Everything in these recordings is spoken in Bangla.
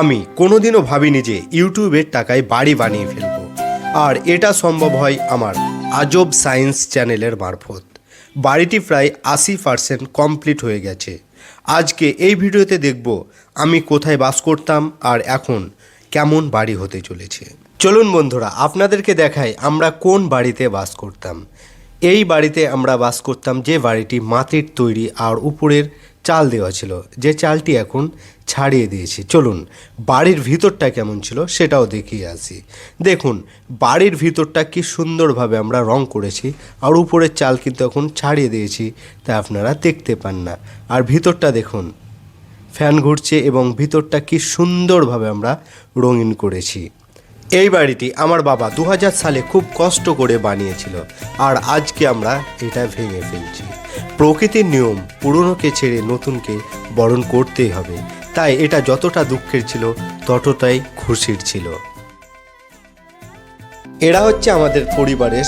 আমি কোনোদিনও ভাবিনি যে ইউটিউবের টাকায় বাড়ি বানিয়ে ফেলব। আর এটা সম্ভব হয় আমার আজব সায়েন্স চ্যানেলের মারফত। বাড়িটি প্রায় আশি পার্সেন্ট কমপ্লিট হয়ে গেছে। আজকে এই ভিডিওতে দেখব আমি কোথায় বাস করতাম আর এখন কেমন বাড়ি হতে চলেছে। চলুন বন্ধুরা, আপনাদেরকে দেখাই আমরা কোন বাড়িতে বাস করতাম। এই বাড়িতে আমরা বাস করতাম যে বাড়িটি মাটির তৈরি আর উপরের চাল দেওয়া ছিল। যে চালটি এখন ছাড়িয়ে দিয়েছি। চলুন, বাড়ির ভিতরটা কেমন ছিল সেটাও দেখিয়ে আসি। দেখুন, বাড়ির ভিতরটা কি সুন্দরভাবে আমরা রং করেছি আর উপরের চাল কিন্তু এখন ছাড়িয়ে দিয়েছি, তা আপনারা দেখতে পান না। আর ভিতরটা দেখুন, ফ্যান ঘুরছে এবং ভিতরটা কি সুন্দরভাবে আমরা রঙিন করেছি। এই বাড়িটি আমার বাবা দু হাজার সালে খুব কষ্ট করে বানিয়েছিল আর আজকে আমরা এটা ভেঙে ফেলছি। প্রকৃতির নিয়ম পুরনোকে ছেড়ে নতুনকে বরণ করতেই হবে। তাই এটা যতটা দুঃখের ছিল ততটাই খুশির ছিল। এরা হচ্ছে আমাদের পরিবারের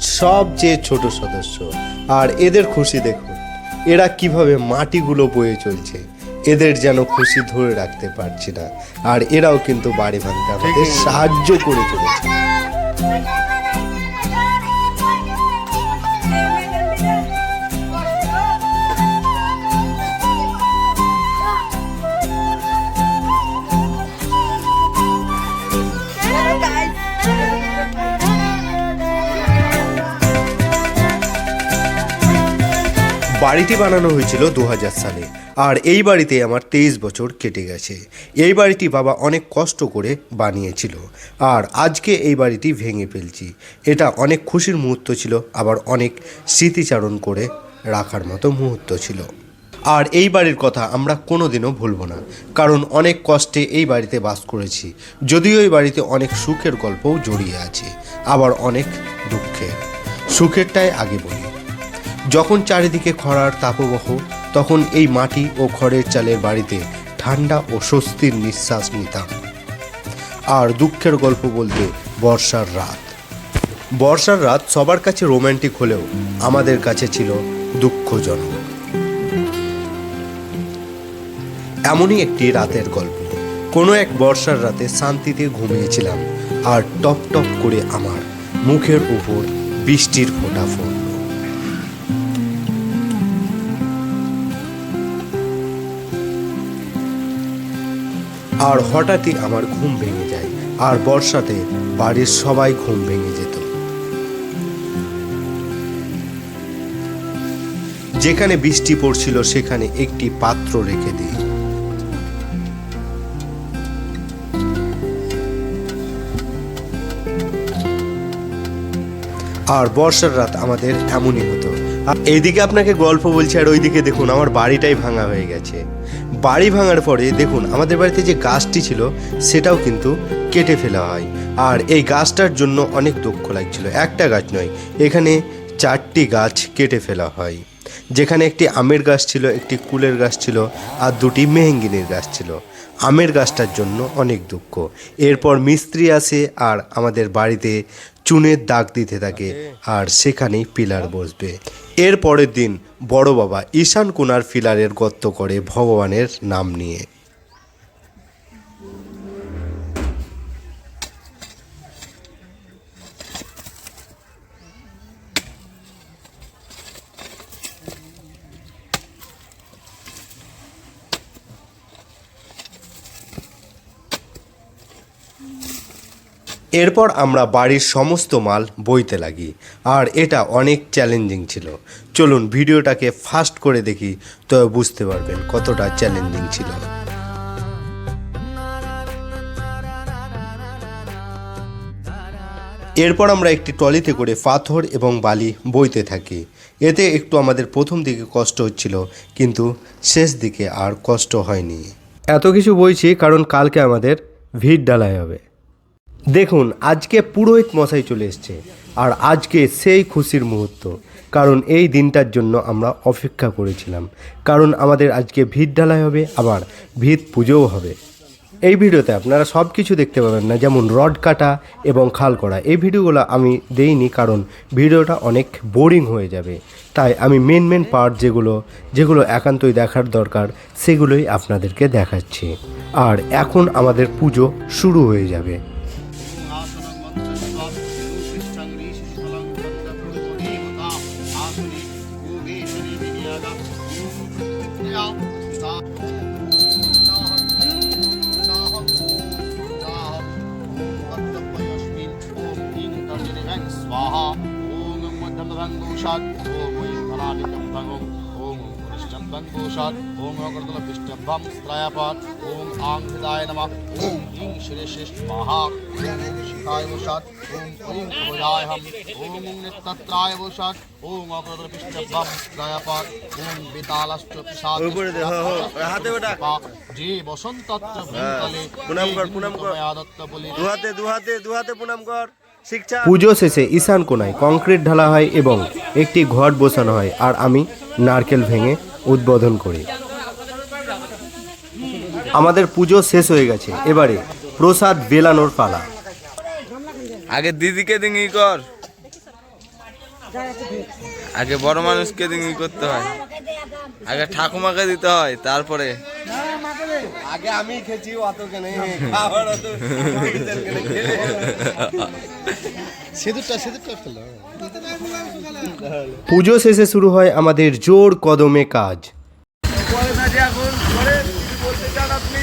সবচেয়ে ছোট সদস্য। আর এদের খুশি দেখুন এরা কীভাবে মাটিগুলো বয়ে চলছে। এদের যেন খুশি ধরে রাখতে পারছি না। আর এরাও কিন্তু বাড়ি ভাঙতে আমাদের সাহায্য করে চলেছে। বাড়িটি বানানো হয়েছিল দু হাজার সালে। আর এই বাড়িতে আমার তেইশ বছর কেটে গেছে। এই বাড়িটি বাবা অনেক কষ্ট করে বানিয়েছিল। আর আজকে এই বাড়িটি ভেঙে ফেলছি। এটা অনেক খুশির মুহূর্ত ছিল, আবার অনেক স্মৃতিচারণ করে রাখার মতো মুহূর্ত ছিল। আর এই বাড়ির কথা আমরা কোনোদিনও ভুলব না, কারণ অনেক কষ্টে এই বাড়িতে বাস করেছি। যদিও এই বাড়িতে অনেক সুখের গল্পও জড়িয়ে আছে, আবার অনেক দুঃখের। সুখেরটাই আগে বলি। যখন চারিদিকে খরার তাপবহ তখন এই মাটি ও খড়ের চালের বাড়িতে ঠান্ডা ও স্বস্তির নিঃশ্বাস নিতাম। আর দুঃখের গল্প বলতে বর্ষার রাত। বর্ষার রাত সবার কাছে রোম্যান্টিক হলেও আমাদের কাছে ছিল দুঃখজনক। এমনই একটি রাতের গল্প। কোনো এক বর্ষার রাতে শান্তিতে ঘুমিয়েছিলাম আর টপ টপ করে আমার মুখের উপর বৃষ্টির ফোঁটা। আর হঠাৎই আমার ঘুম ভেঙে যায়, আর বর্ষাতে বাড়ির সবাই ঘুম ভেঙে যেত। যেখানে বৃষ্টি পড়ছিল, সেখানে একটি পাত্র রেখে দিই। আর বর্ষার রাত আমাদের এমনই হতো। এইদিকে আপনাকে গল্প বলছি, আর ওইদিকে দেখুন, আমার বাড়িটাই ভাঙা হয়ে গেছে। বাড়ি ভাঙার পরে দেখুন, আমাদের বাড়িতে যে গাছটি ছিল, সেটাও কিন্তু কেটে ফেলা হয়। আর এই গাছটার জন্য অনেক দুঃখ লাগছিল। একটা গাছ নয়, এখানে চারটি গাছ কেটে ফেলা হয়। যেখানে একটি আমের গাছ ছিল, একটি কুলের গাছ ছিল আর দুটি মেহেঙ্গিনের গাছ ছিল। আমের গাছটার জন্য অনেক দুঃখ। এরপর মিস্ত্রি আসে আর আমাদের বাড়িতে চুনের দাগ দিতে থাকে আর সেখানেই পিলার বসবে। এর পরের দিন বড় বাবা ঈশান কুনার পিলারের গর্ত করে ভগবানের নাম নিয়ে এরপর আমরা বাড়ির সমস্ত মাল বইতে লাগি। আর এটা অনেক চ্যালেঞ্জিং ছিল। চলুন ভিডিওটাকে ফাস্ট করে দেখি তবে বুঝতে পারবেন কতটা চ্যালেঞ্জিং ছিল। এরপর আমরা একটি ট্রলিতে করে পাথর এবং বালি বইতে থাকি। এতে একটু আমাদের প্রথম দিকে কষ্ট হচ্ছিল, কিন্তু শেষ দিকে আর কষ্ট হয়নি। এত কিছু বইছি, কারণ কালকে আমাদের ভিড় ডালাই হবে। দেখুন, আজকে পুরোহিত মশাই চলে এসছে আর আজকে সেই খুশির মুহূর্ত। কারণ এই দিনটার জন্য আমরা অপেক্ষা করেছিলাম। কারণ আমাদের আজকে ভিত ঢালাই হবে, আবার ভিত পুজোও হবে। এই ভিডিওতে আপনারা সব কিছু দেখতে পাবেন না, যেমন রড কাটা এবং খাল করা। এই ভিডিওগুলো আমি দেইনি, কারণ ভিডিওটা অনেক বোরিং হয়ে যাবে। তাই আমি মেন মেন পার্ট যেগুলো যেগুলো একান্তই দেখার দরকার, সেগুলোই আপনাদেরকে দেখাচ্ছি। আর এখন আমাদের পুজো শুরু হয়ে যাবে। ষাট ওম ঐং ধনালিঙ্গম ধং ওং বিষ্ণব্বং ষাট ওং অগরতল বিষ্ণব্বম স্ত্রায়াপাট ওং আং হৃদায় নম ওং ইং শ্রীশেষ স্বাহা ওং শিখায় ষাট ওং ঐং প্রজায়হম ওং নিত্যত্রায় ষাট ওং অগরতল বিষ্ণব্বম স্ত্রায়াপাট ওং বিতালশ্চ পিশাচ হাতে ওটা যে বসন্তত্ব বৃন্দলে প্রণাম কর প্রণাম কর দুহাতে দুহাতে দুহাতে প্রণাম কর পুজো শেষে ঈশান কোনায় কংক্রিট ঢালা হয় এবং একটি ঘট বসানো হয় আর আমি নারকেল ভেঙে উদ্বোধন করি। আমাদের পুজো শেষ হয়ে গেছে। এবারে প্রসাদ বেলানোর পালা। আগে দিদিকে দিঙ্গি কর। আগে বড় মানুষকে দিঙ্গি করতে হয়? আগে ঠাকুমাকে দিতে হয় তারপরে? আগে আমি খেয়েছি অত কেনে খাবার অত সিঁদুরটা সিঁদুরটা ফেলো পুজো শেষে শুরু হয় আমাদের জোর কদমে কাজ। আপনি?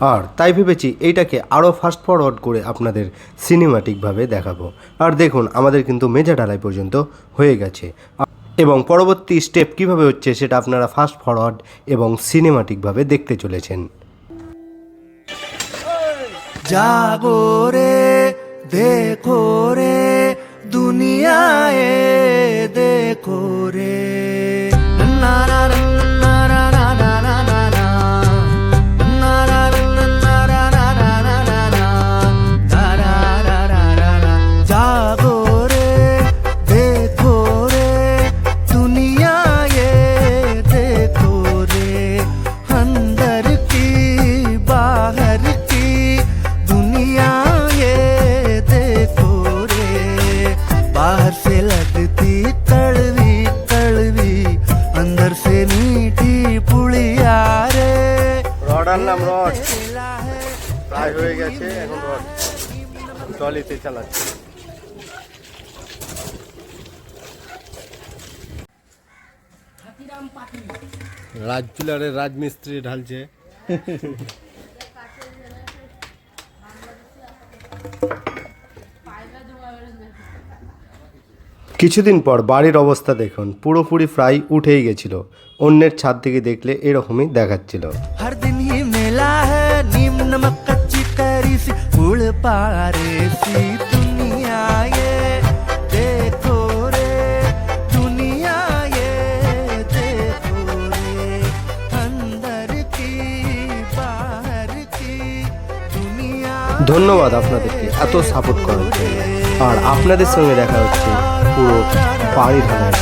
আর তাই ভেবেছি এইটাকে আরও ফাস্ট ফরওয়ার্ড করে আপনাদের সিনেমাটিকভাবে দেখাবো। আর দেখুন, আমাদের কিন্তু মেজা ঢালাই পর্যন্ত হয়ে গেছে। এবং পরবর্তী স্টেপ কীভাবে হচ্ছে সেটা আপনারা ফাস্ট ফরওয়ার্ড এবং সিনেমাটিকভাবে দেখতে চলেছেন। জাগরে দেখো রে, দুনিয়ায় দেখো রে। কাজ হয়ে গেছে এখন রড চালাচ্ছে। রাজচুলারে রাজমিস্ত্রি ঢালছে। কিছুদিন পর বাড়ির অবস্থা দেখুন পুরোপুরি ফ্রাই উঠেই গেছিল। অন্যের ছাদ থেকে দেখলে এরকমই দেখাচ্ছিল। হর দিন মেলা হ্যাঁ নিম্ন পারে সি দুনিয়ায়, দেখো রে, দুনিয়ায়, দেখো রে। অন্দর কি, বাহার কি, দুনিয়া ধন্যবাদ আপনাদেরকে এত সাপোর্ট করার জন্য। আর আপনাদের সঙ্গে দেখা হচ্ছে পুরো পাড়ি ঢালার